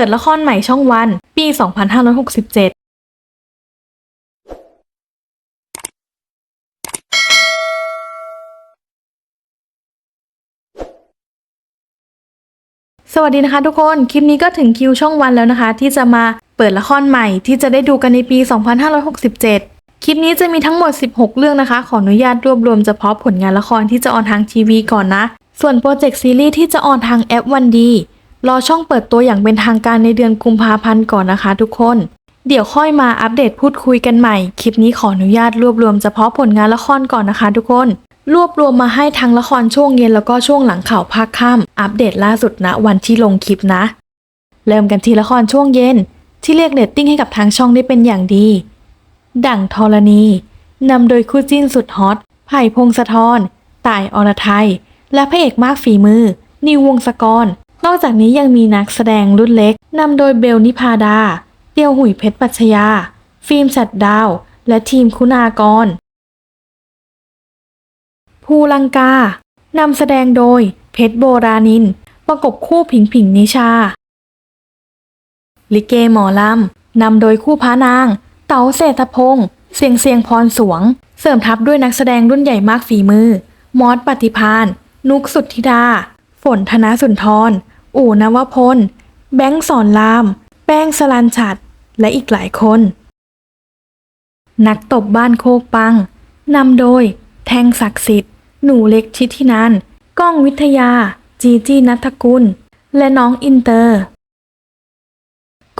ปิดละครใหม่ช่องวัน ปี 2567สวัสดีนะคะทุกคน คลิปนี้ก็ถึงคิวช่องวันแล้วนะคะ ที่จะมาเปิดละครใหม่ที่จะได้ดูกันในปี 2567 คลิปนี้จะมีทั้งหมด 16 เรื่องนะคะ ขออนุญาตรวบรวมเฉพาะผลงานละครที่จะออนทางทีวีก่อนนะ ส่วนโปรเจกต์ซีรีส์ที่จะออนทางแอปวันดี รอช่องเปิดตัวอย่างเป็นทางการในเดือนกุมภาพันธ์ก่อนนะคะทุกคน เดี๋ยวค่อยมาอัปเดตพูดคุยกันใหม่ คลิปนี้ขออนุญาตรวบรวมเฉพาะผลงานละครก่อนนะคะทุกคน รวบรวมมาให้ทั้งละครช่วงเย็นแล้วก็ช่วงหลังข่าวภาคค่ำอัปเดตล่าสุดณวันที่ลงคลิปนะ เริ่มกันที่ละครช่วงเย็น ที่เรียกเรตติ้งให้กับทางช่องได้เป็นอย่างดี ดั่งธรณีนำโดยคู่จิ้นสุดฮอตไผ่พงศธรต่ายอรไทย และพระเอกมากฝีมือ นิววงศกร นอกจากนี้ยังมีนักแสดงรุ่นเล็กนำโดยเบลนิพาดา เตียวหุยเพชรปัชยา ฟิล์มสัตดาว และทีมคุณากร ภูลังกานำแสดงโดยเพชรโบราณิน ประกบคู่ผิงผิงนิชา ลิเกหมอลำนำโดยคู่พระนาง เต๋าเศรษฐพงษ์เสียงเสียงพรสวง เสริมทัพด้วยนักแสดงรุ่นใหญ่มากฝีมือ มอสปฏิพาน นุกสุทธิดา ฝนธนสุนทร อู่นวพล แบงค์สอนราม แป้งสลันฉัด และอีกหลายคน นักตบบ้านโคกปังนำโดย แทงศักดิ์สิทธิ์ หนูเล็กชิดที่นันก้องวิทยา จีจีนัทกุล และน้องอินเตอร์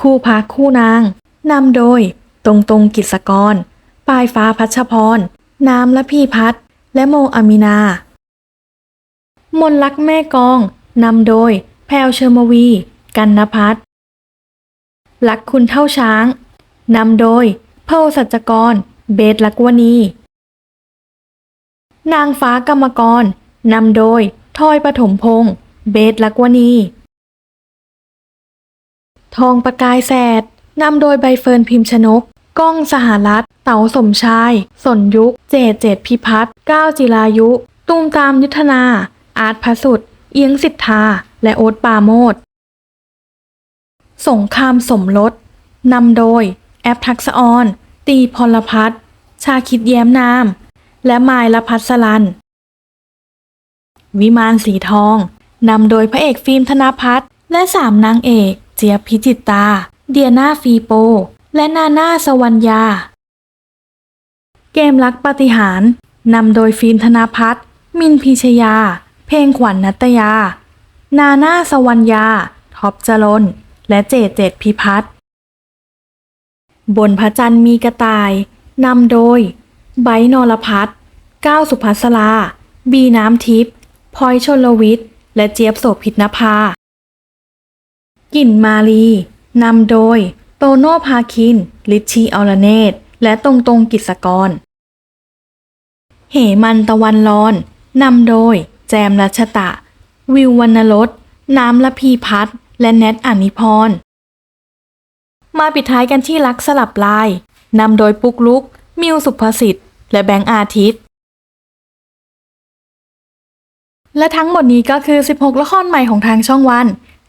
คู่พักคู่นางนำโดย ตรงตรงกิจกรปลายฟ้าพัชพร น้ำและพี่พัด และโมอามินา มนลักแม่กองนำโดย พรวเชอร์มวี กันนพัฒน์ลักคุณเท่าช้าง นำโดยเพลสัจกร เบสลักวณี นางฟ้ากรรมกร นำโดยทอยปฐมพงษ์เบสลักวณี ทองประกายแสด นำโดยใบเฟิร์นพิมพ์ชนก ก้องสหรัฐ เต๋าสมชาย สนยุค เจดเจดพิพัฒน์ก้าวจิรายุตูมตามยุทธนา อาร์ตพระสุดเอียงสิทธา และโอ๊ตปาโมดสงครามสมรสนำโดย แอปทักษออน ตีพลพัฒชาคิดแย้มนาม และมายละพัสลัน วิมานสีทอง นำโดยพระเอกฟิล์มธนพัฒและสามนางเอก เจียบพิจิตตา เดียนาฟีโป และนาน่าสวรรยา เกมรักปฏิหาร นำโดยฟิล์มธนพัฒมินพิชยา เพลงขวัญนัตยา นาน่าสวรรยาท็อปจรน และเจเจดพิพัฒน์บนพระจันทร์มีกระต่าย นำโดย ไบนรพัฒน์ก้าวสุภัสราบีน้ำทิพย์พลอยชนลวิทย์ และเจี๊ยบโสภิตนภา กลิ่นมาลีนำโดย โตโน่พาคิน ลิชชีออลเนตและตรงตรงกิจกร เหมันตะวันร้อนนำโดย แจมรัชตะ วิววรรณรสน้ำละพีพัฒน์และแนทอานิพร มาปิดท้ายกันที่รักสลับลาย นำโดยปุกลุก มิวสุภสิทธิ์ และแบงค์อาทิตย์ และทั้งหมดนี้ก็คือ 16 ละครใหม่ของทางช่องวัน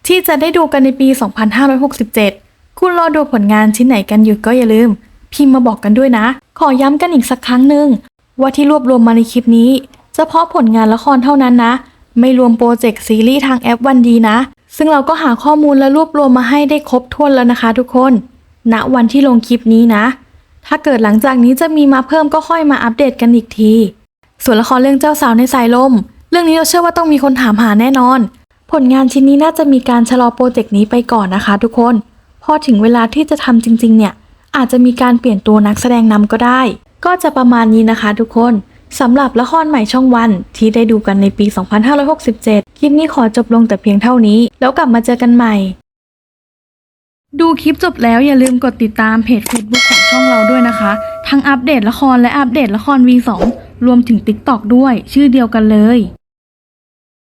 ที่จะได้ดูกันในปี 2567 คุณรอดูผลงานชิ้นไหนกันอยู่ก็อย่าลืม พิมพ์มาบอกกันด้วยนะ ขอย้ำกันอีกสักครั้งหนึ่งว่าที่รวบรวมมาในคลิปนี้เฉพาะผลงานละครเท่านั้นนะ ไม่รวมโปรเจกต์ซีรีส์ทางแอปวันดีนะ ซึ่งเราก็หาข้อมูลและรวบรวมมาให้ได้ครบถ้วนแล้วนะคะทุกคนณวันที่ลงคลิปนี้นะ ถ้าเกิดหลังจากนี้จะมีมาเพิ่มก็ค่อยมาอัปเดตกันอีกที ส่วนละครเรื่องเจ้าสาวในสายลม เรื่องนี้เราเชื่อว่าต้องมีคนถามหาแน่นอน ผลงานชิ้นนี้น่าจะมีการชะลอโปรเจกต์นี้ไปก่อนนะคะ ทุกคน พอถึงเวลาที่จะทำจริง ๆ เนี่ย อาจจะมีการเปลี่ยนตัวนักแสดงนำก็ได้ ก็จะประมาณนี้นะคะ ทุกคน สำหรับละครใหม่ช่องวันที่ได้ดูกันในปี 2567 คลิปนี้ขอจบลงแต่เพียงเท่านี้ แล้วกลับมาเจอกันใหม่ ดูคลิปจบแล้วอย่าลืมกดติดตามเพจ Facebook ของช่องเราด้วยนะคะ ทั้งอัปเดตละครและอัปเดตละคร V2 รวมถึง TikTok ด้วย ชื่อเดียวกันเลย